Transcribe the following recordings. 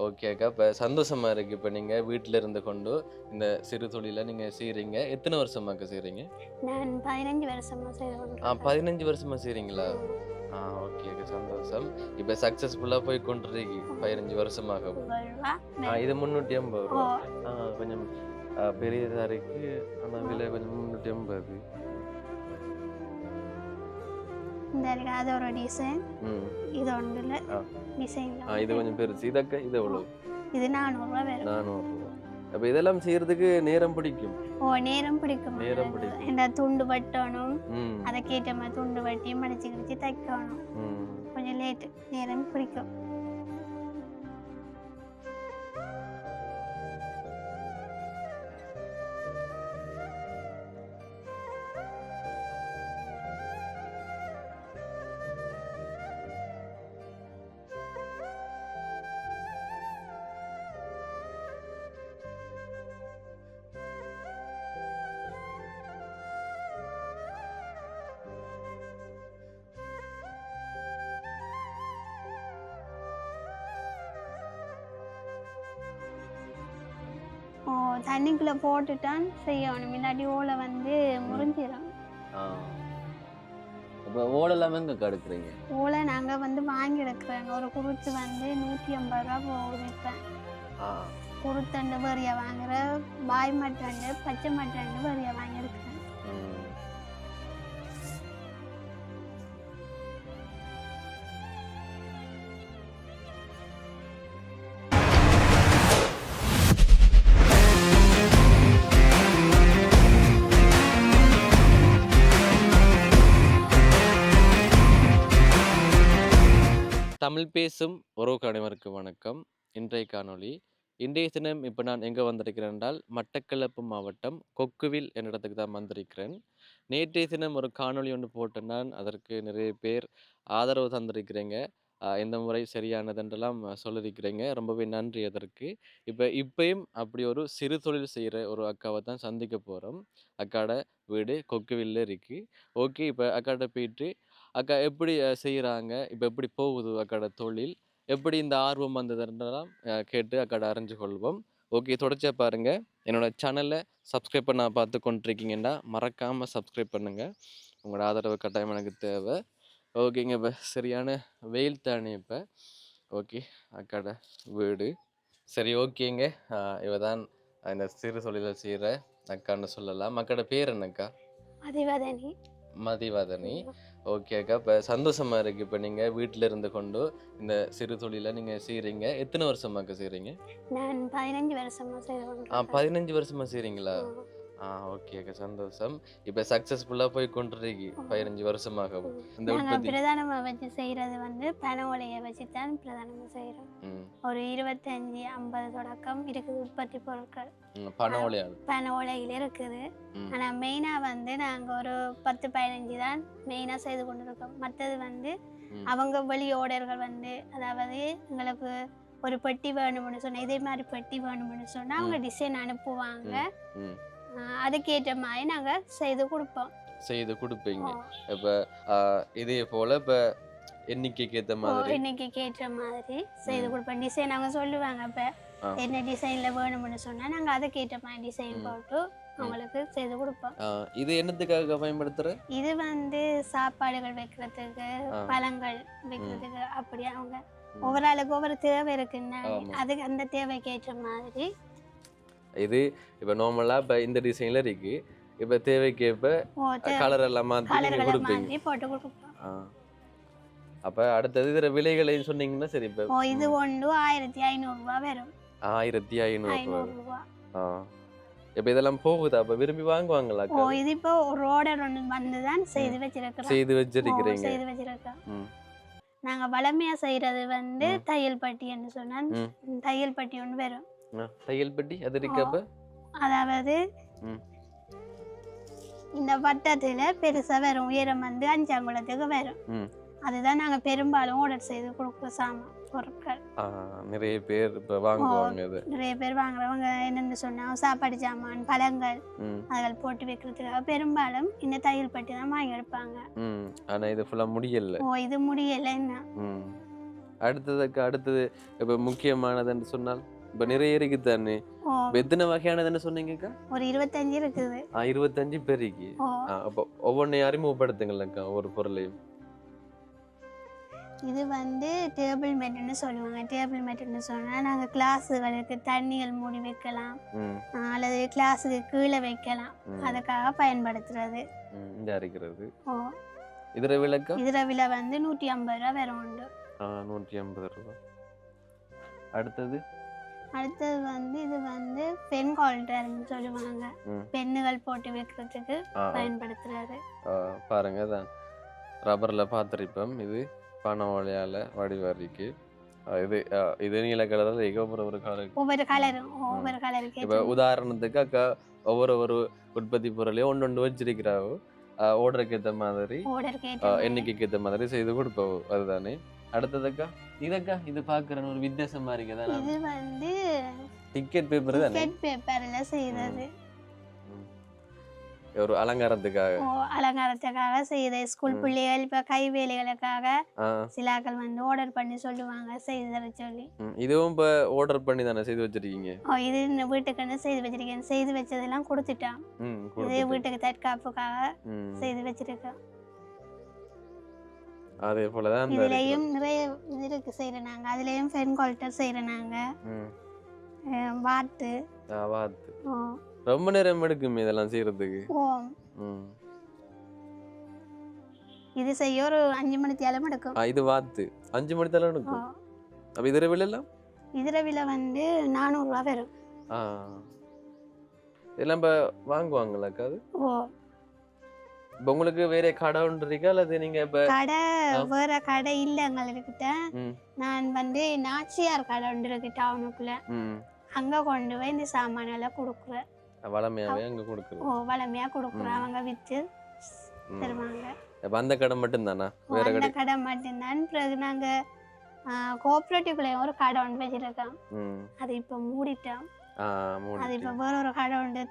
Okay அக்கா. இப்போ சந்தோஷமா இருக்கு. இப்போ நீங்க வீட்டில் இருந்து கொண்டு இந்த சிறு தொழிலை நீங்க செய்றீங்க. எத்தனை வருஷமாக்கா செய்றீங்க? நான் பதினஞ்சு வருஷமா செய்து ஆ. பதினஞ்சு வருஷமா செய்றீங்களா? ஆ ஓகே அக்கா. சந்தோஷம். இப்போ சக்ஸஸ்ஃபுல்லாக போய் கொண்டிருக்கு. பதினஞ்சு வருஷமாக ஆ இது முந்நூற்றி ஐம்பது ரூபா. ஆ கொஞ்சம் ஆ, பெரியதா இருக்கு. ஆனால் விலை கொஞ்சம் முந்நூற்றி ஐம்பது. இந்த அது ஒரு டிசைன் இது ஒன்றுல. டிசைன் இது கொஞ்சம் பெருசு இதக்கா இது எவ்வளோ இது நானூறுரூவா வரும் நானூறுரூவா அப்போ இதெல்லாம் செய்யறதுக்கு நேரம் பிடிக்கும் ஓ நேரம் பிடிக்கும் நேரம் பிடிக்கும். இந்த துண்டு வெட்டணும் ம் அதுக்கேற்ற மாதிரி துண்டு வெட்டி மடிச்சு கிடிச்சு தைக்கணும் கொஞ்சம் லேட்டு நேரம் பிடிக்கும் தண்ணிக்குள்ளே போட்டுட்டான். செய்யணும் இல்லாட்டி ஓலை வந்து முறிஞ்சிடும் ஆ. அப்போ ஓடெல்லாம் எங்கே கடுக்குறீங்க? ஓலை நாங்கள் வந்து வாங்கி எடுக்கிறோங்க. ஒரு குருத்து வந்து நூற்றி ஐம்பது ரூபா போகுது இப்போ. குருத்தண்டு வரியா வாங்குற பாய் மட்டண்டு பச்சை மட்டண்டு வரியா வாங்கி எடுக்கிறேன். தமிழ் பேசும் உறவுக்கு அனைவருக்கு வணக்கம். இன்றைய காணொளி இன்றைய தினம் இப்போ நான் எங்கே வந்திருக்கிறேன் என்றால் மட்டக்களப்பு மாவட்டம் கொக்குவில் என்ற இடத்துக்கு தான் வந்திருக்கிறேன். நேற்றைய தினம் ஒரு காணொளி ஒன்று போட்டேன் நான். அதற்கு நிறைய பேர் ஆதரவு தந்திருக்கிறீங்க. எந்த முறை சரியானதுன்றெல்லாம் சொல்லியிருக்கிறீங்க ரொம்பவே நன்றி அதற்கு. இப்போ இப்பயும் அப்படி ஒரு சிறு தொழில் செய்கிற ஒரு அக்காவை தான் சந்திக்க போகிறோம் அக்காட வீடு கொக்குவில்ல இருக்குது ஓகே இப்போ அக்காட்ட போயிட்டு அக்கா எப்படி செய்கிறாங்க இப்போ எப்படி போகுது அக்காட தொழில்? எப்படி இந்த ஆர்வம் வந்ததுன்றெல்லாம் கேட்டு அக்காட அறிஞ்சு கொள்வோம். ஓகே தொடர்ச்சியாக பாருங்கள் என்னோடய சேனலை சப்ஸ்கிரைப் பண்ண பார்த்து கொண்டிருக்கீங்கன்னா மறக்காமல் சப்ஸ்கிரைப் பண்ணுங்கள் உங்களோட ஆதரவு கட்டாயம் எனக்கு தேவை. ஓகேங்க. இப்போ சரியான வெயில் தானே இப்போ. ஓகே. அக்காட வீடு. சரி ஓகேங்க. இவ தான் இந்த சிறு தொழிலை செய்கிற அக்கான்னு சொல்லலாம். அக்காட பேர் என்னக்கா? அதிவதனி மதிவதனி. ஓகே அக்கா. இப்போ சந்தோஷமா இருக்கு. இப்போ நீங்க வீட்டில் இருந்து கொண்டு இந்த சிறு தொழிலை நீங்க செய்றீங்க. எத்தனை வருஷமாக்கா செய்றீங்க? நான் பதினஞ்சு வருஷமா செய்து ஆ கொண்டிருக்கேன். பதினஞ்சு வருஷமா செய்றீங்களா? ஆ. ஓகே சந்தோஷம். இப்போ சக்ஸஸ்ஃபுல்லா போய் கொண்டிருக்கு பதினஞ்சு வருஷமாக இந்த நாங்க உற்பத்தி. பிரதானமா வச்சு செய்யறது வந்து பனை ஓலையை வச்சு தான் பிரதானமா செய்யறோம் ஒரு இருபத்தஞ்சி ஐம்பது தொடக்கம் இருக்குது உற்பத்தி பொருட்கள். பனை ஓலையாள் பனை ஓலையில் இருக்குது. ஆனா மெயினா வந்து நாங்க ஒரு பத்து பதினஞ்சு தான் மெயினா செய்து கொண்டிருக்கோம். மற்றது வந்து. அவங்க வெளி ஓடர்கள் வந்து அதாவது எங்களுக்கு ஒரு பெட்டி வேணும்னு சொன்னா இதே மாதிரி பெட்டி வேணும்னு சொன்னா அவங்க டிசைன் அனுப்புவாங்க. அதுக்கேற்ற மாதிரி நாங்க செய்து கொடுப்போம் செய்து கொடுப்பீங்க இப்போ இதே போல இப்போ எண்ணிக்கைக்கு ஏற்ற மாதிரி இன்னைக்கு கேட்ட மாதிரி செய்து. கொடுப்போம் டிசைன் அவங்க சொல்லுவாங்க இப்ப. என்ன டிசைன்ல வேணும்னு சொன்னா நாங்க அதுக்கேற்ற மாதிரி டிசைன். போட்டு அவங்களுக்கு செய்து கொடுப்போம் இது என்னத்துக்காக பயன்படுத்துற இது வந்து சாப்பாடுகள் வைக்கிறதுக்கு. பழங்கள் வைக்கிறதுக்கு அப்படி அவங்க. ஒவ்வொரு ஆளுக்கு ஒவ்வொரு தேவை இருக்குன்னா. அதுக்கு அந்த தேவைக்கு ஏற்ற மாதிரி இது இப்போ நார்மலாக இப்போ இந்த டிசைனில் இருக்கு. இப்போ தேவைக்கேற்ப கலர் எல்லாம் மாற்றி நீங்கள் கொடுப்பீங்க. ஆ. அப்போ அடுத்தது இதில் விலைகளையும் சொன்னீங்கன்னா சரி இப்போ இது ஒன்று ஆயிரத்தி ஐநூறு ரூபாய் வரும். ஆயிரத்தி ஐநூறு ஐநூறு ரூபாய் ஆ. இப்போ இதெல்லாம் போகுதா? அப்போ விரும்பி வாங்குவாங்களா? ஓ இது இப்போ ஒரு ஆர்டர் ஒன்று வந்து தான் செய்து வச்சிருக்கிறோம். செய்து வச்சிருக்கிறீங்க. செய்து வச்சிருக்கோம் ம். நாங்க வளமையா செய்யறது வந்து. தையல் பட்டின்னு சொன்னா ம். தையல் பட்டி ஒன்று வரும். தையல் பெட்டி அது அதாவது. இந்த வட்டத்துல பெருசா வரும் உயரம் வந்து அஞ்சாங்குளத்துக்கு வரும். அதுதான் நாங்க பெரும்பாலும் ஆர்டர் செய்து கொடுக்குற சாமான் பொருட்கள். நிறைய பேர் இப்போ வாங்குவாங்க இது நிறைய பேர் வாங்குறவங்க என்னென்னு சொன்னா சாப்பாடு சாமான் பழங்கள் அதுகள் போட்டு வைக்கிறதுக்காக பெரும்பாலும் இந்த தையல் பட்டி தான் வாங்கி எடுப்பாங்க. ம் ஆனால் இது ஃபுல்லாக முடியல. ஓ இது முடியல என்ன அடுத்ததுக்கு அடுத்தது இப்போ முக்கியமானதுன்னு சொன்னால்? இப்போ நிறைய இருக்குது தானே எத்தனை வகையானதுன்னு சொன்னீங்கக்கா? ஒரு இருபத்தஞ்சு இருக்குது. ஆ இருபத்தஞ்சு பெருக்கி. ஓ ஆ அப்போ ஒவ்வொன்றையும் அறிமுகப்படுத்துங்களேக்கா ஒவ்வொரு பொருளையும். இது வந்து டேபிள் மேட்டுன்னு சொல்லுவாங்க. டேபிள் மேட்டுன்னு சொன்னால் நாங்கள் கிளாஸுகளுக்கு தண்ணிகள் மூடி வைக்கலாம். அல்லது கிளாஸுக்கு கீழே வைக்கலாம். அதுக்காக பயன்படுத்துறது. இந்த அரைக்கிறது. ஓ இதர விளக்கா இதில் விலை வந்து நூற்றி ஐம்பது ரூபா வேற உண்டு. நூற்றி ஐம்பது ரூபா. அடுத்தது? அடுத்தது வந்து இது வந்து பென் ஹோல்டர்னு சொல்லுவாங்க. ம். பென்னுகள் போட்டு வைக்கிறதுக்கு ஆ, பாருங்க தான் ரப்பரில் பார்த்துருப்போம். இது பனோலையால் வடிவரிக்கு இது ஆ, இது நீல கலரில் அப்புறம் ஒரு கலர் ஒவ்வொரு கலரும் ஒவ்வொரு கலருக்கு இப்போ உதாரணத்துக்கு அக்கா ஒவ்வொரு ஒரு உற்பத்தி பொருளையும் ஒன்று ஒன்று வச்சிருக்கிறாவோ. ஓர்டருக்கு ஏற்ற மாதிரி எண்ணிக்கைக்கு ஏற்ற மாதிரி செய்து கொடுப்போம். அதுதானே? அடுத்ததுக்கா? இதக்கா? இது பார்க்குறேன் ஒரு வித்தியாசமா இருக்குதா? இது வந்து டிக்கெட் பேப்பர் தானே? டிக்கெட் பேப்பர்ல ம். ஒரு அலங்காரத்துக்காக. அலங்காரத்துக்காக செய்த ஸ்கூல். பிள்ளைகள் இப்போ கைவேலைகளுக்காக சிலாக்கள் வந்து ஆர்டர் பண்ணி சொல்லுவாங்க செய்து சொல்லி. இதுவும் இப்போ ஆர்டர் பண்ணி தானே செய்து வச்சிருக்கீங்க? ஓ இது வீட்டுக்குன்னு செய்து வச்சிருக்கேன். செய்து வச்சதெல்லாம் கொடுத்துட்டான். இது. வீட்டுக்கு தற்காப்புக்காக செய்து வச்சிருக்கேன். அதே போல தான் இதுலயும் நிறைய இது இருக்கு செய்யறோம் நாங்க அதுலயும் ஃபென் கால்டர் செய்யறோம் நாங்க ம். அஹ் வாத்து. ஆ, வாத்து. ரொம்ப நேரம் எடுக்கும் இதெல்லாம் செய்யறதுக்கு. ஓ. ம். இது செய்ய ஒரு அஞ்சு மணி தேலம் எடுக்கும். இது வாத்து. அஞ்சு மணி தலை ஓ எடுக்கும் அப்போ இதர விலையெல்லாம் இதுல விலை வந்து நானூறுரூவா வரும். ஆ. இதெல்லாம் இப்போ வாங்குவாங்களாக்கா அது? ஓ. இப்போ உங்களுக்கு வேற கடை ஒன்று இருக்கா? அல்லது நீங்க இப்போ கடை. வேற கடை இல்லை எங்கள்கிட்ட நான் வந்து நாச்சியார் கடை ஒன்று இருக்கு டவுனுக்குள்ள அங்க கொண்டு போய் இந்த சாமானெல்லாம் கொடுக்குறேன். வளமையாவே அங்கே கொடுக்குறது ஓ வளமையா கொடுக்குறேன். அவங்க ம். தருவாங்க. அப்போ அந்த கடை மட்டும்தானா? வேற அந்த கடை? கடை மட்டும்தான். பிறகு நாங்க கோஆப்ரேட்டிவ்ல ஒரு கடை ஒன்று வச்சிருக்கோம். அது இப்போ மூடிட்டோம். அது இப்போ வேற ஒரு கடை ஒன்று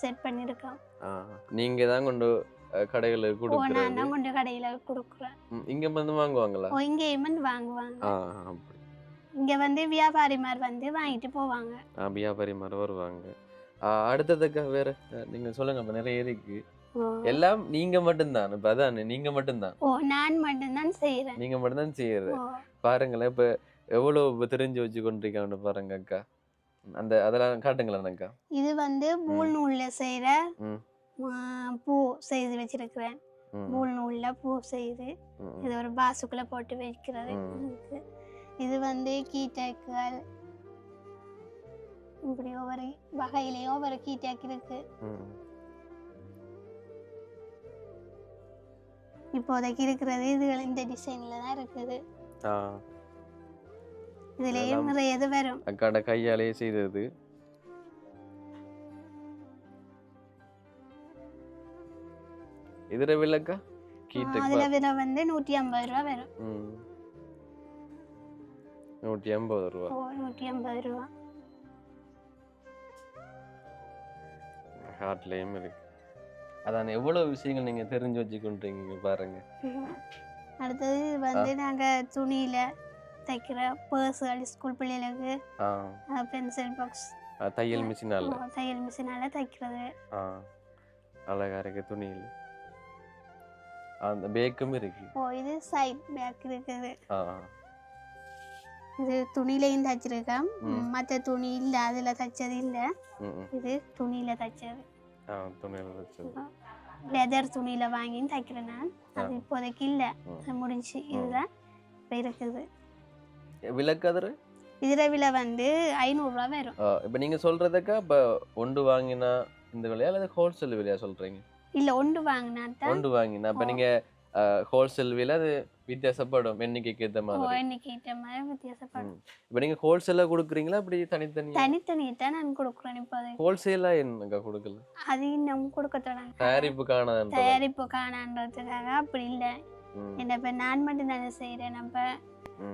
செட் பண்ணியிருக்கோம் நீங்க தான் கொண்டு நான் கொடுக்குறது. தான் கடையில கொடுக்குறேன். ம், இங்க வந்து வாங்குவாங்களா? ஓ இங்கேயும் வந்து வாங்குவாங்க. ஆ அப்படி. இங்க வந்து வியாபாரிமார் வந்து வாங்கிட்டு போவாங்க. ஆ வியாபாரி மாதிரி வருவாங்க அடுத்ததுக்கு வேற நீங்க சொல்லுங்க இப்ப நிறைய இருக்கு. எல்லாம் நீங்க மட்டும்தான் இப்ப அதானே நீங்க மட்டும்தான். ஓ நான் மட்டும்தான் செய்யறேன் நீங்க மட்டும்தான் செய்யறது. ஓ. பாருங்களேன் இப்ப எவ்வளவு தெரிஞ்சு வச்சு கொண்டிருக்கான்னு பாருங்க அக்கா. அந்த அதெல்லாம் காட்டுங்களேன் அக்கா இது வந்து பூல் நூல்ல செய்யற. பூ செய்து வச்சிருக்கிறேன். பூல் நூல்ல பூ செய்து. இது ஒரு பாசுக்குள்ள போட்டு வைக்கிறது. இது வந்து கீட்டேக்குகள் இப்படி ஒவ்வொரு வகையிலையும் ஒவ்வொரு கீட்டேக் இருக்கு. இப்போதைக்கு இருக்கிறது இது இந்த டிசைன்ல தான் இருக்குது. இதுலயும் இதெல்லாம் நிறைய இது வரும். அக்காட கையாலேயே செய்தது. இதுல வில்லக்கா கீட்டு அதுல விலை வந்து நூற்றி ஐம்பது ரூபா வரும். ம். நூற்றி ஐம்பது ரூபா. ஓ நூற்றி ஐம்பது ரூபா. ஹார்ட்லேயும் இருக்கு. அதான் எவ்வளவு விஷயங்கள் நீங்க தெரிஞ்சு வச்சுக்கொண்டீங்க பாருங்க. அடுத்தது வந்து நாங்க துணியில தைக்கிற பர்ஸுகள் ஸ்கூல் பிள்ளைகளுக்கு பென்சில் பாக்ஸ் தையல் மிஷினால தையல் மிஷினால தைக்கிறது. ஆ. அழகா இருக்கு துணியில். அந்த பேக்கும் இருக்கு. ஓ இது சைட் பேக் இருக்குது. இது துணிலையும் தைச்சிருக்கேன். மற்ற துணி இல்லை அதுல தைச்சது இல்லை. இது துணியில தைச்சது. துணியில் வச்சது லெதர் துணியில வாங்கி தைக்கிறேன் நான். அது. இப்போதைக்கு இல்லை. முடிஞ்சு இதுதான். இப்போ இருக்குது. விளக்கதரு இதுல விலை வந்து ஐநூறுரூவா வரும். இப்போ நீங்க சொல்றதுக்கா இப்போ ஒன்று வாங்கினா இந்த விலையா அல்லது ஹோல்சேல் விலையா சொல்றீங்க? இல்லை ஒன்று வாங்கினா தான் ஒன்று வாங்கினா இப்போ. நீங்க ஹோல்சேல் விலை அது வித்தியாசப்படும் எண்ணிக்கைக்கு ஏற்ற மாதிரி. இன்னைக்கு ஏற்ற மாதிரி வித்தியாசப்படும். இப்போ நீங்க ஹோல்சேலாக கொடுக்குறீங்களா அப்படி தனித்தனியா? தனித்தனியை தான் நான் கொடுக்குறேன் இப்போதைக்கு ஹோல்சேலா என்னக்கா கொடுக்கல? அது இன்னும் கொடுக்க தொடங்க. தயாரிப்பு காணாத தயாரிப்பு காணான்றதுக்காக அப்படி இல்லை. என்ன இப்போ நான் மட்டும் தானே செய்கிறேன் நம்ம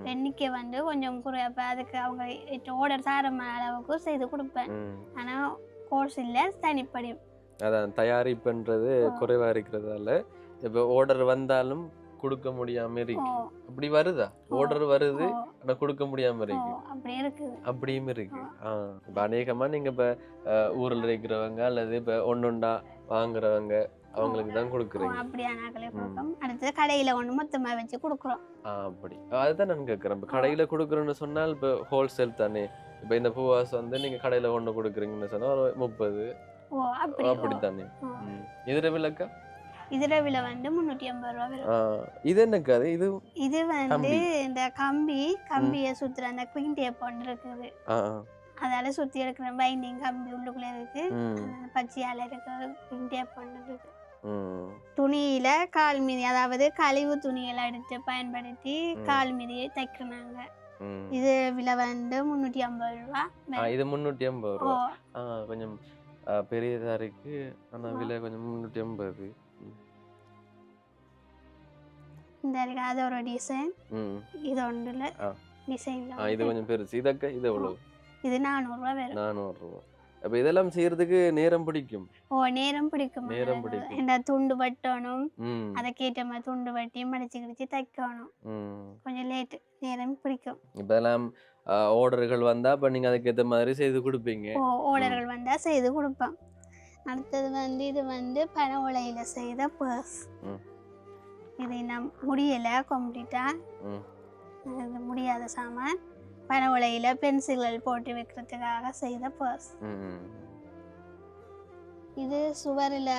எண்ணிக்கை வந்து கொஞ்சம் குறையப்ப அதுக்கு அவங்க ஆர்டர் தர அளவுக்கு செய்து கொடுப்பேன். ஆனால் கோர்ஸ் இல்லை தனிப்படி. அதான் தயாரிப்புன்றது ஆ. குறைவா இருக்கிறதால இப்போ ஆர்டர் வந்தாலும் கொடுக்க முடியாம இருக்கு. அப்படி வருதா? ஆர்டர் வருது ஆனா கொடுக்க முடியாம இருக்கு. அப்படி இருக்குது. அப்படியும் இருக்கு. ஆ. இப்ப அநேகமா நீங்க இப்ப ஊர்ல இருக்கிறவங்க அல்லது இப்ப ஒன்னொண்டா வாங்குறவங்க அவங்களுக்கு தான் கொடுக்குறீங்க. அப்படியா? நாங்களே கொடுப்போம் அடுத்தது கடையில ஒன்று மொத்தமா வச்சு கொடுக்குறோம். அப்படி. அதுதான் நான் கேட்குறேன். இப்போ கடையில கொடுக்குறேன்னு சொன்னால் இப்போ ஹோல்சேல் தானே? இப்போ இந்த பூவாஸ் வந்து நீங்க கடையில ஒண்ணு கொடுக்குறீங்கன்னு சொன்னா ஒரு முப்பது. ஓ அப்படி. தானே. இதுல விலக்கா இதுல விலை வந்து முந்நூற்றி ஐம்பது ரூபா இது என்னக்கா அது? இது இது வந்து. இந்த கம்பி கம்பியை சுத்துற அந்த குயின் டேப் ஒன்று இருக்குது. அதால சுத்தி எடுக்கிற பைண்டிங் கம்பி உள்ளுக்குள்ள இருக்கு. பச்சையால இருக்கிற குயின் டேப் ஒன்று இருக்கு துணியில கால் மிதி அதாவது கழிவு துணிகளை எடுத்து பயன்படுத்தி. கால் மிதியை தைக்கிறாங்க. இது விலை வந்து முந்நூற்றி ஐம்பது ரூபா இது முந்நூற்றி ஐம்பது ரூபா. கொஞ்சம் ஆ, பெரியதா இருக்கு. ஆனா ஆ. விலை கொஞ்சம் முந்நூற்றி ஐம்பது. இந்த இருக்கு அது ஒரு டிசைன் இது ஒன்றுல ஆ. இது கொஞ்சம் பெருசு. இதக்க இது எவ்வளவு? இது நானூறுரூவா வரும். நானூறு ரூபா. அப்ப இதெல்லாம் செய்யறதுக்கு நேரம் பிடிக்கும். ஓ நேரம் பிடிக்கும். நேரம் பிடிக்கும். இந்த துண்டு வெட்டணும். ம். அதுக்கேற்ற மாதிரி துண்டு வெட்டி மடிச்சு கிடிச்சு தைக்கணும். கொஞ்சம் லேட்டு நேரம் பிடிக்கும். இப்பெல்லாம் ஆர்டர்கள் வந்தா அப்ப நீங்க அதுக்கேத்த மாதிரி செய்து கொடுப்பீங்க. ஓ ஓர்டர்கள் வந்தால் செய்து கொடுப்போம் அடுத்தது வந்து இது வந்து பன உலையில் செய்த பர்ஸ். இது நம் முடியலை இது முடியாத சாமான். பன உலையில் பென்சில்கள் போட்டு வைக்கிறதுக்காக செய்த பர்ஸ் இது சுவரில்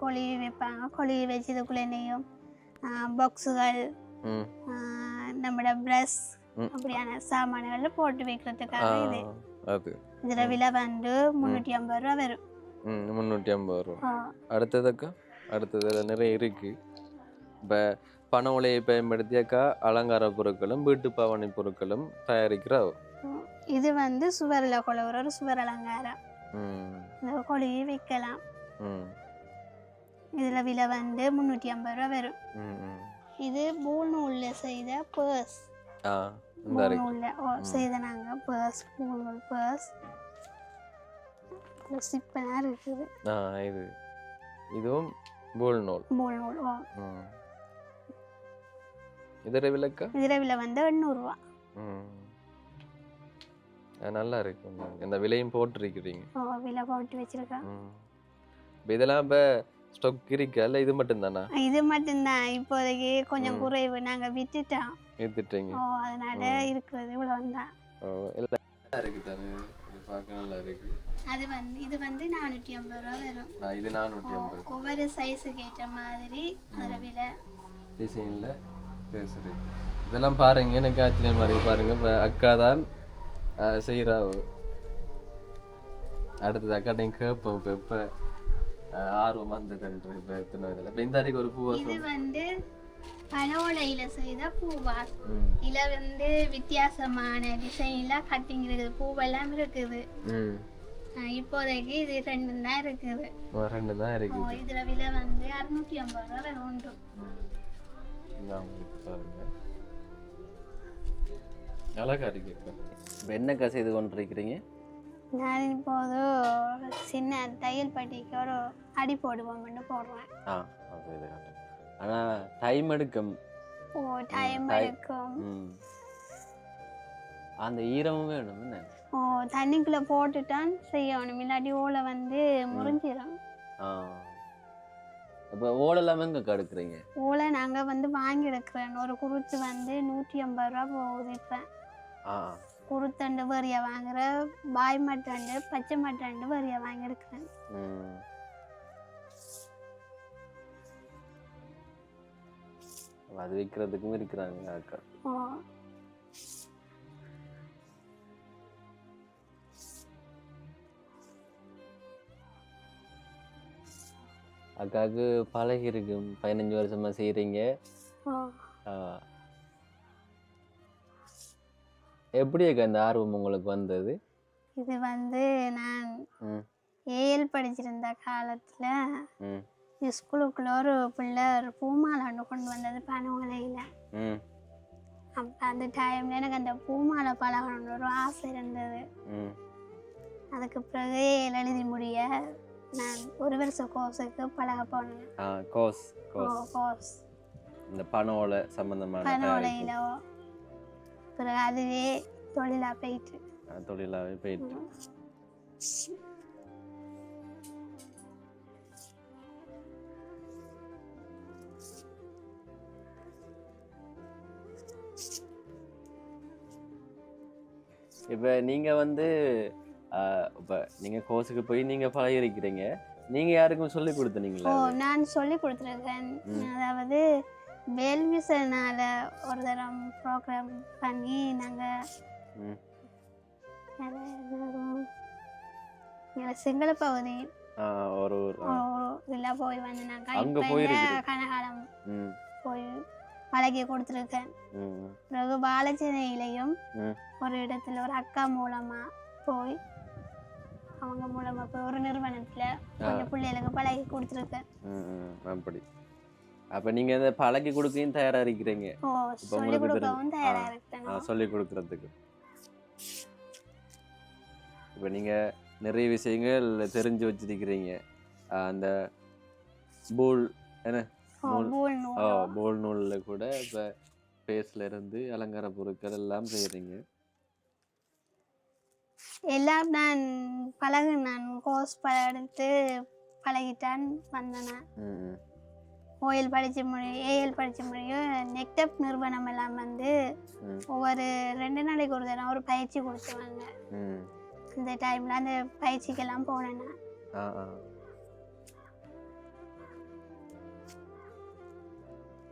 கொழுவி வைப்பாங்க. கொழுவி வச்சு இதுக்குள்ளே நெய்யும் பாக்ஸுகள் ம் நம்மளோட ப்ரஷ். அப்படியான சாமான்கள் போட்டு வைக்கிறதுக்காக இது. அது. இதில் விலை வந்து முந்நூற்றி ஐம்பது ரூபா வரும். முந்நூற்றி ஐம்பது ரூபா. அடுத்ததுக்கா அடுத்தது நிறைய இருக்கு. இப்போ பண உலையை பயன்படுத்தியாக்கா அலங்கார பொருட்களும் வீட்டு பாவனை பொருட்களும் தயாரிக்கிறோம். ம். இது வந்து சுவரில் கொழுவுற ஒரு சுவர் அலங்காரம். இந்த கொழுவி வைக்கலாம். இதில் விலை வந்து முந்நூற்றி ஐம்பது ரூபா வரும். இது பூல் நூலில் செய்த பர்ஸ் பூல் நூலில் செய்த நாங்கள் பர்ஸ் பூல் நூல் பர்ஸ் சிப்பெல்லாம் இருக்குது. இதுவும் போல் நூல். பூல் நூல் இதர விளக்கா இதில் விலை வந்து எண்ணூறுரூவா நல்லா இருக்கு இந்த விலையும் போட்டிருக்கிறீங்க. ஓ விலை போட்டு வச்சிருக்கேன் இதெல்லாம் இப்போ ஸ்டாக் இருக்கா? இல்லை இது மட்டும்தானா? இது மட்டும்தான் இப்போதைக்கு கொஞ்சம். குறைவு. நாங்கள் வித்துட்டோம் ஏற்றுட்டீங்க ஓ அதனால ம். இருக்கிறது இவ்வளோ தான் ஓ நல்லா இருக்கு தானே? இது பார்க்க நல்லா இருக்கு. அது வந்து இது வந்து நானூற்றி ஐம்பது ரூபா வரும். இது நானூற்றி ஐம்பது. ஒவ்வொரு சைஸுக்கு ஏற்ற மாதிரி அதில் விலை. டிசைனில் பேசுறது இதெல்லாம் பாருங்க எனக்கு ஆச்சரியமா இருக்கு பாருங்க. இப்போ அக்கா தான் செய்கிறா அடுத்தது அக்காட்டையும் கேட்போம். இப்போ இப்போ ஆர்வம் வந்ததுன்ற இப்போ எத்தனை இதில். இப்போ இந்த அன்றைக்கு ஒரு பூவா இது சொல். வந்து பனோலையில செய்த பூவாஸ் ம். இதுல வந்து வித்தியாசமான டிசைன்ல கட்டிங் இருக்குது பூவெல்லாம் இருக்குது. இப்போதைக்கு இது ரெண்டு தான் இருக்குது ரெண்டு தான் இருக்குது. இதுல விலை வந்து அறுநூற்றி ஐம்பது ரூபா உண்டு. இதான் உங்களுக்கு பாருங்க. அழகா இருக்கு இப்போ. என்னக்கா செய்து கொண்டிருக்கிறீங்க. நான் இப்போது ஒரு சின்ன தையல் பட்டிக்கு ஒரு அடி போடுவோம்னு போடுறேன். ஆ அது இது ஆனால் டைம் எடுக்கும். ஓ டைம் எடுக்கும். அந்த ஈரமும் வேணும் என்ன? ஓ தண்ணிக்குள்ள போட்டுட்டான் செய்யணும். இல்லாட்டி ஓலை வந்து முறிஞ்சிடும் ஆ. இப்போ ஓடெல்லாம் எங்கே கடுக்குறீங்க ஓலை நாங்க வந்து வாங்கி எடுக்கிறோம் ஒரு குருத்து வந்து நூற்றி ஐம்பது ரூபா போகுது இப்போ. ஆ குருத்தண்டு வரியா வாங்குற பாய் மட்டண்டு பச்சை மட்டண்டு வரியா வாங்கி எடுக்கிறேன். அது விற்கிறதுக்கும் இருக்கிறாங்க அக்கா. அக்காவுக்கு பழகி இருக்கு பதினஞ்சு வருஷமா செய்கிறீங்க எப்படி அக்கா இந்த ஆர்வம் உங்களுக்கு வந்தது? இது வந்து நான் ஏஎல் படிச்சிருந்த காலத்துல ஸ்கூலுக்குள்ள ஒரு பிள்ளை ஒரு பூமாலை ஒன்று கொண்டு வந்தது பனோலையில் ம் அப்போ அந்த டைம்ல எனக்கு அந்த பூமாலை பழகணும்னு ஒரு ஆசை இருந்தது. அதுக்கு பிறகு எழுதி முடிய நான் ஒரு வருஷ கோர்ஸுக்கு பழக போனேன். ஓ கோஸ் கோர்ஸ். இந்த பனோலை சம்பந்தமான பனோலையிலோ பிறகு அதுவே தொழிலா போயிட்டு. தொழிலாவே போயிட்டு. இப்போ நீங்க வந்து இப்ப நீங்க கோர்ஸுக்கு போய் நீங்க பழகிருக்கிறீங்க நீங்க யாருக்கும் சொல்லி ஓ கொடுத்தனீங்களா நான் சொல்லி கொடுத்துருக்கேன். அதாவது வேல்மிசனால ஒரு தரம் ப்ரோக்ராம் பண்ணி நாங்கள். சிங்கள பகுதி ஒரு. இதில் போய் வந்து நாங்கள் அங்க போயிருக்கிறீங்க. கனகாலம் போய் பழகி கொடுத்துருக்கேன். பிறகு பாலச்சேனையிலையும். ஒரு இடத்துல ஒரு அக்கா மூலமா போய் அவங்க மூலமா போய் ஒரு நிறுவனத்துல கொஞ்சம் பிள்ளைகளுக்கு பழகி கொடுத்துருக்கேன் அப்படி. அப்ப நீங்க இந்த பழகி கொடுக்கையும் தயாரா இருக்கிறீங்க ஓ இப்ப சொல்லி உங்களுக்கு கொடுக்கவும் தெரிஞ்சு- தயாரா ஆ, இருக்கேன் சொல்லி கொடுக்கறதுக்கு. இப்ப நீங்க நிறைய விஷயங்கள் தெரிஞ்சு வச்சிருக்கிறீங்க. அந்த பூல் என்ன. பூல் நூல்ல கூட இப்ப பேஸ்ல இருந்து அலங்கார பொருட்கள் எல்லாம் செய்யறீங்க எல்லாம் நான் பழகு நான் கோர்ஸ் எடுத்து பழகிட்டான் வந்தேன் நான். ம், ம், ஓஎல் படிச்ச மொழி ஏஎல் படிச்ச மொழியும் நெக்டப் நிறுவனம் எல்லாம் வந்து. ஒவ்வொரு ரெண்டு நாளைக்கு ஒரு தடவை ஒரு பயிற்சி கொடுத்துருவாங்க ம். அந்த டைம்ல அந்த பயிற்சிக்கெல்லாம் போனேன் நான். ஆ ஆ.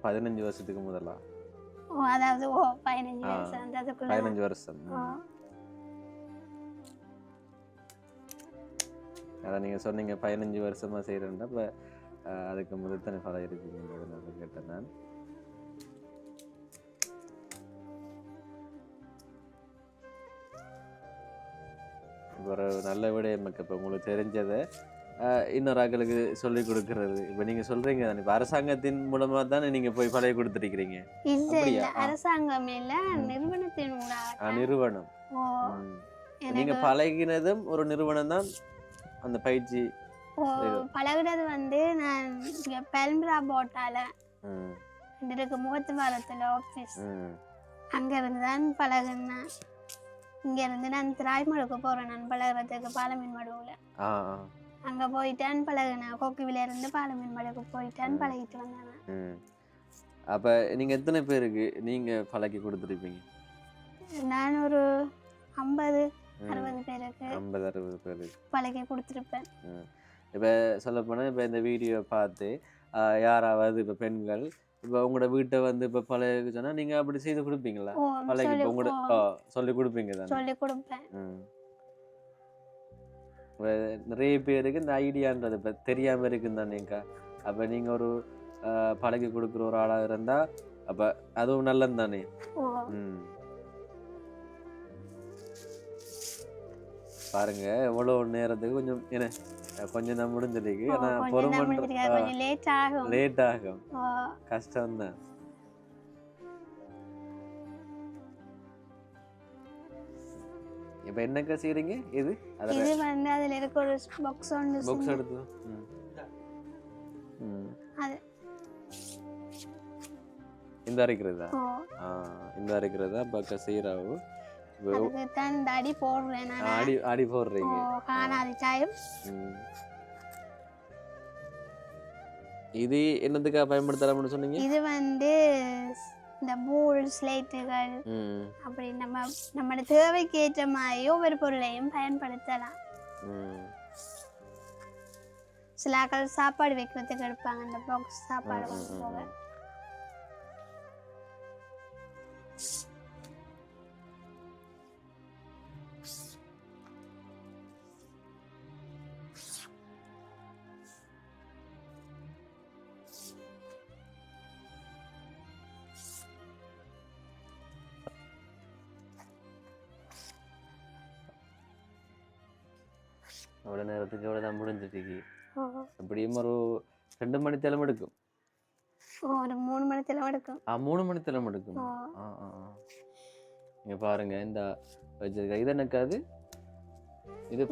பதினஞ்சு வருஷத்துக்கு முதலா? அதாவது ஓ பதினஞ்சு அதுக்குள்ள பதினஞ்சு வருஷம். அதான் நீங்க சொன்னீங்க பதினஞ்சு வருஷமா செய்யறேன்டா இப்ப அதுக்கு முதல் தானே பழம் இருக்குங்கிறதுனால கேட்டேன் நான். ஒரு நல்ல விடயம் இருக்கு இப்போ உங்களுக்கு தெரிஞ்சதை இன்னொரு ஆட்களுக்கு சொல்லி கொடுக்கறது. இப்போ நீங்க சொல்றீங்க தானே இப்போ அரசாங்கத்தின் மூலமா தானே நீங்க போய் பழைய கொடுத்துருக்கிறீங்க. அரசாங்கம் இல்ல. நிறுவனத்தின் நிறுவனம். நீங்க எனக்கு பழகினதும் ஒரு நிறுவனம் தான் அந்த பயிற்சி. பழகுறது வந்து நான் இங்க பெல்ம்ரா போட்டால. இருக்கு முகத்து வாரத்துல ஆஃபீஸ் ம், அங்க இருந்து தான் பழகுனேன். இங்க இருந்து நான் திராய்மடுக்கு போறேன். நான் பழகுறதுக்கு பாலமீன் மடுவுல. அங்க போயிட்டான் பழகுனேன். கோக்குவில இருந்து பாலமீன் மடுக்கு போயிட்டான். பழகிட்டு வந்தேன். அப்ப நீங்க எத்தனை பேருக்கு நீங்க பழக்கி கொடுத்துருப்பீங்க? நான் ஒரு ஐம்பது அறுபது பேருக்கு ஐம்பது அறுபது பேருக்கு. பழகி கொடுத்துருப்பேன். இப்போ சொல்லப்போனால் இப்போ இந்த வீடியோ பார்த்து யாராவது இப்போ பெண்கள் இப்போ உங்களோட வீட்டை வந்து இப்போ பழைய சொன்னா நீங்க அப்படி செய்து கொடுப்பீங்களா? பழகி இப்போ உங்களோட சொல்லி கொடுப்பீங்க தானே? சொல்லி கொடுப்பேன். நிறைய பேருக்கு இந்த ஐடியான்றது இப்போ தெரியாமல் இருக்குன்னு தானேக்கா அப்போ நீங்கள் ஒரு பழகி கொடுக்குற ஒரு ஆளாக இருந்தால் அப்போ அதுவும் நல்லது தானே? ம். பாருங்க எவ்வளோ நேரத்துக்கு கொஞ்சம் என்ன கொஞ்சம் தான் முடிஞ்சிருக்கு. ஆனால் பொறுமன்ற லேட் ஆகும். லேட் ஆகும். கஷ்டம்தான். இப்போ என்னக்கா செய்கிறீங்க இது இது வந்து அதுல இருக்க ஒரு பாக்ஸ் ஒன்று பாக்ஸ் எடுத்து அது. இந்த அரைக்கிறதா? இந்த அரைக்கிறதா? பக்க செய்கிறாவு அதுக்கு தான் இந்த அடி போடுறேன் நான். அடி அடி ஓ போடுறீங்க காணாது சாயம். இது என்னத்துக்காக பயன்படுத்தலாம்னு சொன்னீங்க? இது வந்து இந்த பூல் ஸ்லேட்டுகள். அப்படி நம்ம நம்மளோட தேவைக்கு ஏற்ற மாதிரி ஒவ்வொரு பொருளையும் பயன்படுத்தலாம். சில சாப்பாடு வைக்கிறதுக்கு எடுப்பாங்க. அந்த பாக்ஸ் சாப்பாடு ம், ஒரு ரெண்டு மணி திலம் எடுக்கும். ஒரு மூணு மணி திலம் எடுக்கும். ஆ மூணு மணி திலம் எடுக்கும். ஆ ஆ ஆ. இங்கே பாருங்க இந்த வச்சிருக்க. இது எனக்கு அது? இது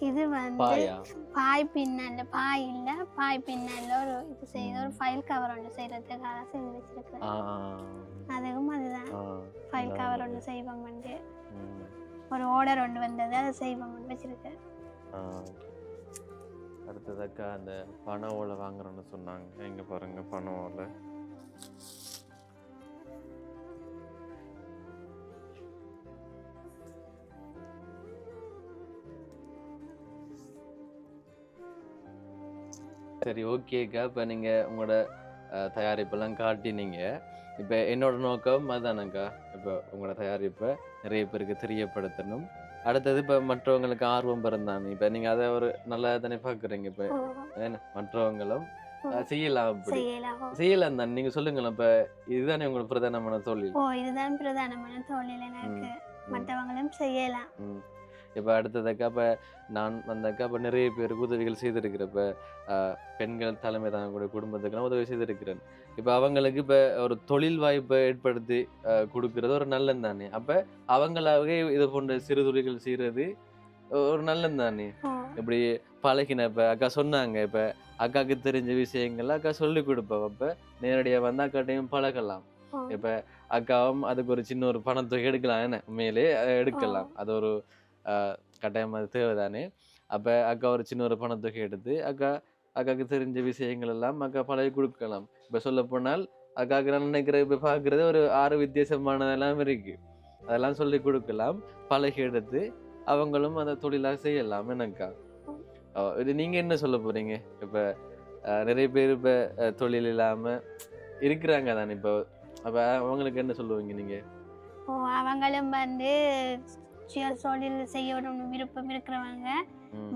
இது வந்து பாயா. பாய் பின்னல்ல பாய் இல்ல பாய் பின்னல்ல ஒரு இது செய்த ஒரு ஃபைல் கவர் ஒன்று செய்யறதுக்காக செஞ்சு வச்சிருக்கேன். ஆ அதுவும் அதுதான். File cover. ஒன்று செய்வோம் வந்து. ஒரு ஆர்டர் ஒன்று வந்தது அதை செய்வோம் வச்சிருக்கேன். அடுத்ததாக்கா அந்த பண ஓலை வாங்குறோன்னு சொன்னாங்க. இங்க பாருங்க பண ஓலை. சரி ஓகேக்கா இப்போ நீங்கள் உங்களோட தயாரிப்பெல்லாம் காட்டினீங்க. இப்போ என்னோட நோக்கம் அதுதானக்கா இப்போ உங்களோட தயாரிப்பை நிறைய பேருக்கு தெரியப்படுத்தணும். அடுத்தது இப்போ மற்றவங்களுக்கு ஆர்வம் பிறந்தாங்க இப்போ நீங்கள் அதை ஒரு நல்லா தானே பார்க்குறீங்க இப்போ? ஓ, ஏன்னா மற்றவங்களும் செய்யலாம் அப்படி. செய்யலாம். தான். நீங்கள் சொல்லுங்களேன். இப்போ இதுதானே உங்களுக்கு பிரதானமான தொழில்? ஓ இதுதான் பிரதானமான தொழில் எனக்கு. மற்றவங்களும் செய்யலாம். இப்போ அடுத்ததாக்கா இப்போ நான் வந்தாக்கா இப்போ நிறைய பேருக்கு உதவிகள் செய்திருக்கிறேன். இப்போ பெண்கள் தலைமை தாங்கக்கூடிய குடும்பத்துக்கெல்லாம் உதவி செய்திருக்கிறேன். இப்போ அவங்களுக்கு இப்போ ஒரு தொழில் வாய்ப்பை ஏற்படுத்தி கொடுக்கறது ஒரு நல்லம் தானே? அப்போ அவங்களாவே இது போன்ற சிறு தொழில்கள் செய்கிறது ஒரு நல்லம் தானே? இப்படி பழகின இப்போ அக்கா சொன்னாங்க இப்போ அக்காவுக்கு தெரிஞ்ச விஷயங்கள் அக்கா சொல்லி கொடுப்போம். அப்போ நேரடியாக வந்து அக்காட்டையும் பழகலாம். இப்போ அக்காவும் அதுக்கு ஒரு சின்ன ஒரு பணத்தொகை எடுக்கலாம் என்ன? உண்மையிலே எடுக்கலாம். அது ஒரு கட்டாயம் அது தேவைதானே? அப்போ அக்கா ஒரு சின்ன ஒரு பணத்தொகை எடுத்து அக்கா அக்காவுக்கு தெரிஞ்ச விஷயங்கள் எல்லாம் அக்கா பழகி கொடுக்கலாம். இப்போ சொல்ல போனால் அக்காவுக்கு நான் நினைக்கிற இப்போ பார்க்குறது ஒரு ஆறு வித்தியாசமானதெல்லாம் இருக்கு. அதெல்லாம் சொல்லி கொடுக்கலாம். பழகி எடுத்து அவங்களும் அந்த தொழிலாக செய்யலாம். எனக்கா இது நீங்கள் என்ன சொல்ல போகிறீங்க இப்போ நிறைய பேர் இப்போ தொழில் இல்லாமல் இருக்கிறாங்க தானே இப்போ. அப்போ அவங்களுக்கு என்ன சொல்லுவீங்க நீங்கள் அவங்களும் வந்து சுய தொழில் செய்யணும்னு விருப்பம் இருக்கிறவங்க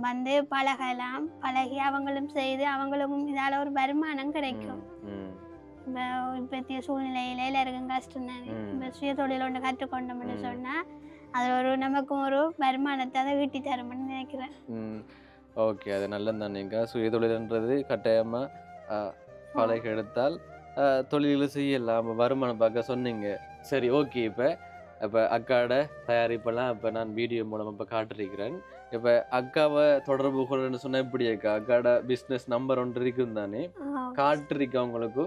வந்து பழகலாம் பழகி அவங்களும் செய்து அவங்களுக்கும் இதால ஒரு வருமானம் கிடைக்கும். இப்போ இப்பத்திய சூழ்நிலையில எல்லாருக்கும் கஷ்டம் தானே. இப்போ சுய தொழில் ஒன்று கற்றுக்கொண்டோம்னு ம். சொன்னா அது ஒரு நமக்கும் ஒரு வருமானத்தை அதை ஈட்டி தரும்னு நினைக்கிறேன். ஓகே அது நல்லது தானேக்கா சுயதொழில்ன்றது கட்டாயமாக பழகி எடுத்தால் தொழில்களை செய்யலாம். வருமானம் பார்க்க சொன்னீங்க. சரி ஓகே இப்போ. இப்போ அக்காவோட தயாரிப்பெல்லாம் இப்போ நான் வீடியோ மூலமாக இப்போ காட்டிருக்கிறேன். இப்போ அக்காவை தொடர்பு கொள்றேன்னு சொன்னால் எப்படி அக்கா? அக்காவோட பிஸ்னஸ் நம்பர் ஒன்று இருக்கும் தானே? காட்டிருக்கா உங்களுக்கு.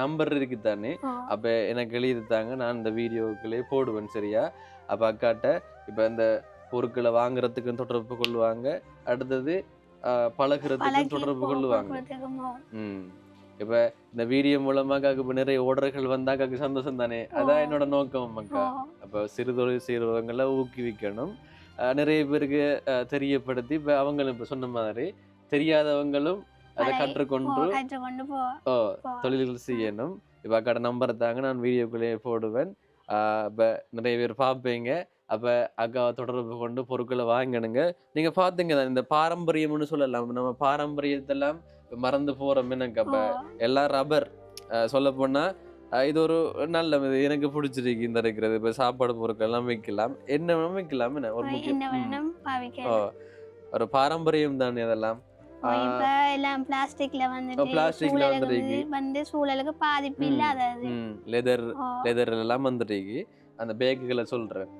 நம்பர் இருக்கு தானே? அப்போ எனக்கு எழுதித்தாங்க நான் இந்த வீடியோக்குள்ளே போடுவேன் சரியா? அப்போ அக்காட்ட இப்போ இந்த பொருட்களை வாங்குறதுக்கும் தொடர்பு கொள்ளுவாங்க அடுத்தது பழகுறதுக்கும் பழகி தொடர்பு கொள்ளுவாங்க ம். இப்போ இந்த வீடியோ மூலமாக இப்போ நிறைய ஓர்டர்கள் வந்தா அக்காக்கு சந்தோஷம் தானே அதான். என்னோட நோக்கம் ஓ, அக்கா அப்போ சிறு தொழில் செய்கிறவங்களை ஊக்குவிக்கணும். நிறைய பேருக்கு தெரியப்படுத்தி இப்போ அவங்களும் இப்போ சொன்ன மாதிரி தெரியாதவங்களும் அதை கற்றுக்கொண்டு ஓ. தொழில்கள் செய்யணும். இப்போ அக்காட நம்பர் தாங்க நான் வீடியோக்குள்ளேயே போடுவேன். இப்போ நிறைய பேர் பார்ப்பீங்க. அப்போ அக்காவை தொடர்பு கொண்டு பொருட்களை வாங்கணுங்க நீங்கள் பார்த்தீங்க இந்த பாரம்பரியம்னு சொல்லலாம். நம்ம பாரம்பரியத்தெல்லாம் மறந்து அப்போ ஓ, எல்லாம் ரப்பர் சொல்ல போனால் இது ஒரு நல்ல எனக்கு பிடிச்சிருக்கு இந்த இருக்கிறது. இப்போ சாப்பாடு பொருட்கள் எல்லாம் வைக்கலாம் என்ன? வைக்கலாம் என்ன ஒரு முக்கியம் ஒரு பாரம்பரியம் தானே அதெல்லாம் ஓ, இப்ப எல்லாம் பிளாஸ்டிக்ல வந்துட்டு plasticல சூழலுக்கு வந்துருக்கு. வந்து சூழலுக்கு பாதிப்பு லெதர் ஓ, லெதர் எல்லாம் வந்துட்டு அந்த பேக்குகளை சொல்கிறேன்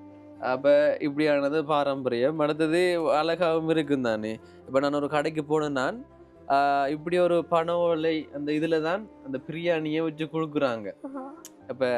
அப்போ இப்படியானது பாரம்பரியம். அடுத்தது அழகாகவும் இருக்கும் தானே. இப்போ நான் ஒரு கடைக்கு போனேன் நான். இப்படி ஒரு பண ஓலை அந்த இதில் தான் அந்த பிரியாணியை வச்சு கொடுக்குறாங்க. இப்போ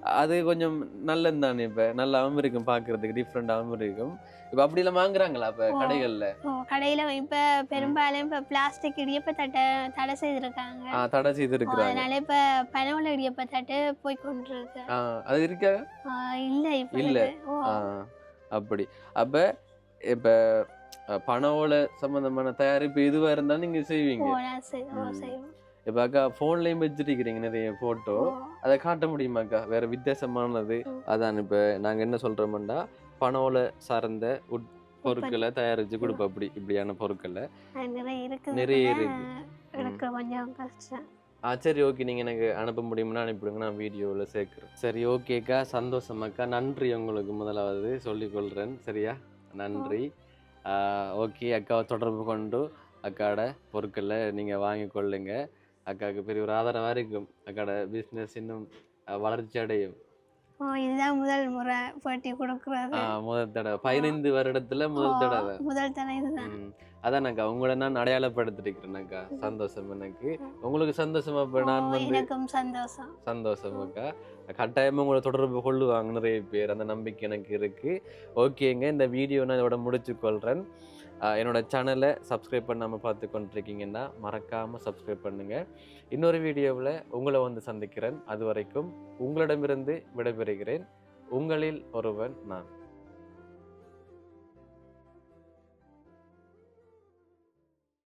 அது கொஞ்சம் நல்லது தானே இப்போ? நல்லாவும் இருக்கும் பார்க்கறதுக்கு டிஃப்ரெண்டாகவும் இருக்கும் இப்போ அப்படிலாம் வாங்குறாங்களா இப்போ. கடைகளில்? கடையில இப்ப பெரும்பாலும் இப்ப பிளாஸ்டிக் இடியப்ப தட்டை தடை செய்திருக்காங்க. தடை ஓ, செய்திருக்கிறாங்க. அதனால இப்ப பனவள இடியப்ப தட்டு போய் கொண்டிருக்கு. ஆ, அது இருக்கா? ஆ, இல்ல இல்ல. ஆ, அப்படி. அப்ப இப்ப அஹ், பண ஓலை சம்பந்தமான தயாரிப்பு எதுவா இருந்தாலும் நீங்க செய்வீங்க. இப்ப அக்கா போன்லயும் வச்சிருக்கிறீங்க நிறைய போட்டோ ஓ, அதை காட்ட முடியுமாக்கா வேற வித்தியாசமானது. அதான் இப்ப நாங்க என்ன சொல்றோம்னா பண ஓலை சார்ந்த உட் பொருட்களை தயாரிச்சு கொடுப்போம் அப்படி இப்படியான பொருட்களை. நிறைய இருக்கு. ஆ சரி ஓகே நீங்கள் எனக்கு அனுப்ப முடியும்னா அனுப்பிவிடுங்க. நான் வீடியோவில் சேர்க்குறேன். சரி ஓகேக்கா சந்தோஷமாக்கா நன்றி உங்களுக்கு முதலாவது சொல்லிக்கொள்கிறேன் சரியா? நன்றி. ஓகே. அக்காவை தொடர்பு கொண்டு அக்காட பொருட்களை நீங்கள் வாங்கி கொள்ளுங்க. அக்காவுக்கு பெரிய ஒரு ஆதரவாக இருக்கும். அக்காட பிஸ்னஸ் இன்னும் வளர்ச்சி அடையும். ஓ இதுதான் முதல் முறை பேட்டி கொடுக்கறது. முதல் தடவை. பதினைந்து வருடத்துல முதல் தடவை. முதல் தடவை இதுதான். அதானக்கா உங்களை நான் அடையாளப்படுத்திருக்கிறேனக்கா சந்தோஷம் எனக்கு. உங்களுக்கு சந்தோஷமா இப்ப நான் வந்து எனக்கும் சந்தோஷம். சந்தோஷமாக்கா கட்டாயமாக உங்களை தொடர்பு கொள்ளுவாங்க நிறைய பேர். அந்த நம்பிக்கை எனக்கு இருக்குது ஓகேங்க இந்த வீடியோ நான் இதோட முடிச்சு கொள்கிறேன் என்னோடய என்னோட சேனலை சப்ஸ்கிரைப் பண்ணாமல் பார்த்து கொண்டிருக்கீங்கன்னா மறக்காமல் சப்ஸ்கிரைப் பண்ணுங்கள் இன்னொரு வீடியோவில் உங்களை வந்து சந்திக்கிறேன். அது வரைக்கும் உங்களிடமிருந்து விடைபெறுகிறேன். உங்களில் ஒருவன் நான்.